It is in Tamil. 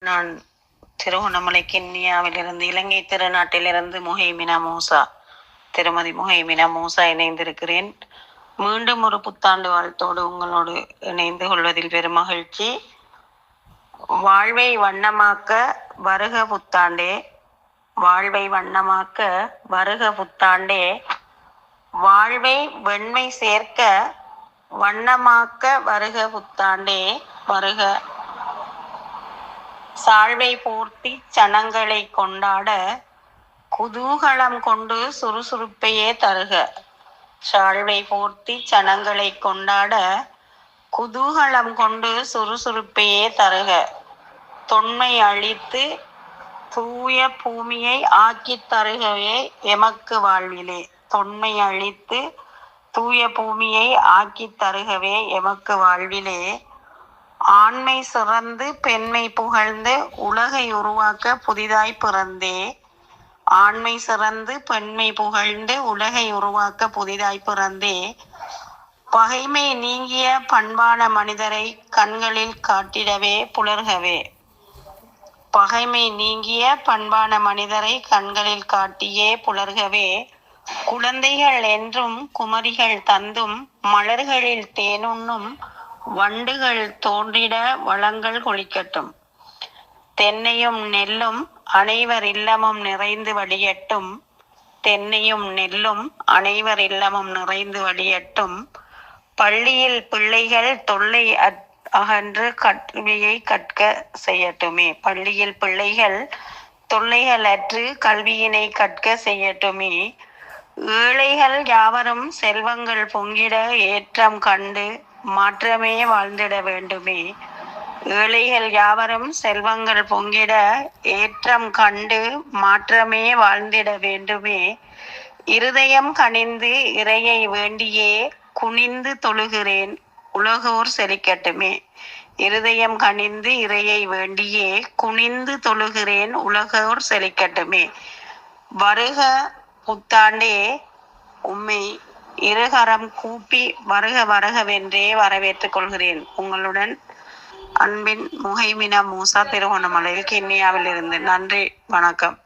நான் திருவண்ணாமலை கிண்ணியாவிலிருந்து இலங்கை திருநாட்டிலிருந்து முஹைமினா மூசா திருமதி முஹைமினா மூசா இணைந்திருக்கிறேன். மீண்டும் ஒரு புத்தாண்டு வாழ்த்தோடு உங்களோடு இணைந்து கொள்வதில் பெரும் மகிழ்ச்சி. வாழ்வை வண்ணமாக்க வருக புத்தாண்டே. வாழ்வை வண்ணமாக்க வருக புத்தாண்டே. வாழ்வை வெண்மை சேர்க்க வண்ணமாக்க வருக புத்தாண்டே. வருக சாழ்வை போர்த்தி சனங்களை கொண்டாட குதூகலம் கொண்டு சுறுசுறுப்பையே தருக. சாழ்வை போர்த்தி சனங்களை கொண்டாட குதூகலம் கொண்டு சுறுசுறுப்பையே தருக. தொன்மை அழித்து தூய பூமியை ஆக்கித் தருகவே எமக்கு வாழ்விலே. தொன்மை அழித்து தூய பூமியை ஆக்கித் தருகவே எமக்கு வாழ்விலே. ஆண்மை சிறந்து பெண்மை புகழ்ந்து உலகை உருவாக்க புதிதாய் பிறந்தே. ஆண்மை சிறந்து பெண்மை புகழ்ந்து உலகை உருவாக்க புதிதாய் பிறந்தே. பகைமை நீங்கிய பண்பான மனிதரை கண்களில் காட்டிடவே புலர்கவே. பகைமை நீங்கிய பண்பான மனிதரை கண்களில் காட்டியே புலர்கவே. குழந்தைகள் என்றும் குமரிகள் தந்தும் மலர்களில் தேனுண்ணும் வண்டுகள் தோன்றிட வளங்கள் கொளிக்கட்டும். தென்னையும் நெல்லும் அனைவர் இல்லமும் நிறைந்து வடியட்டும் தென்னையும் நெல்லும் அனைவர் இல்லமும் நிறைந்து வடியட்டும் பள்ளியில் பிள்ளைகள் தொல்லை அகன்று கல்வியை கற்க செய்யட்டுமே. பள்ளியில் பிள்ளைகள் தொல்லைகள் அற்று கல்வியினை கற்க செய்யட்டுமே. ஏழைகள் யாவரும் செல்வங்கள் பொங்கிட ஏற்றம் கண்டு மாற்றமே வாழ்ந்திட வேண்டுமே. ஏழைகள் யாவரும் செல்வங்கள் பொங்கிட ஏற்றம் கண்டு மாற்றமே வாழ்ந்திட வேண்டுமே. இருதயம் கனிந்து இறையை வேண்டியே குனிந்து தொழுகிறேன். உலகோர் செழிக்கட்டுமே. இருதயம் கனிந்து இறையை வேண்டியே குனிந்து தொழுகிறேன். உலகோர் செழிக்கட்டுமே. வருக புத்தாண்டே. உம்மை இருகரம் கூப்பி வருக வருகவென்றே வரவேற்றுக் கொள்கிறேன். உங்களுடன் அன்பின் முஹைமினா மூசா திருவண்ணாமலையில் கென்னியாவில் இருந்து நன்றி வணக்கம்.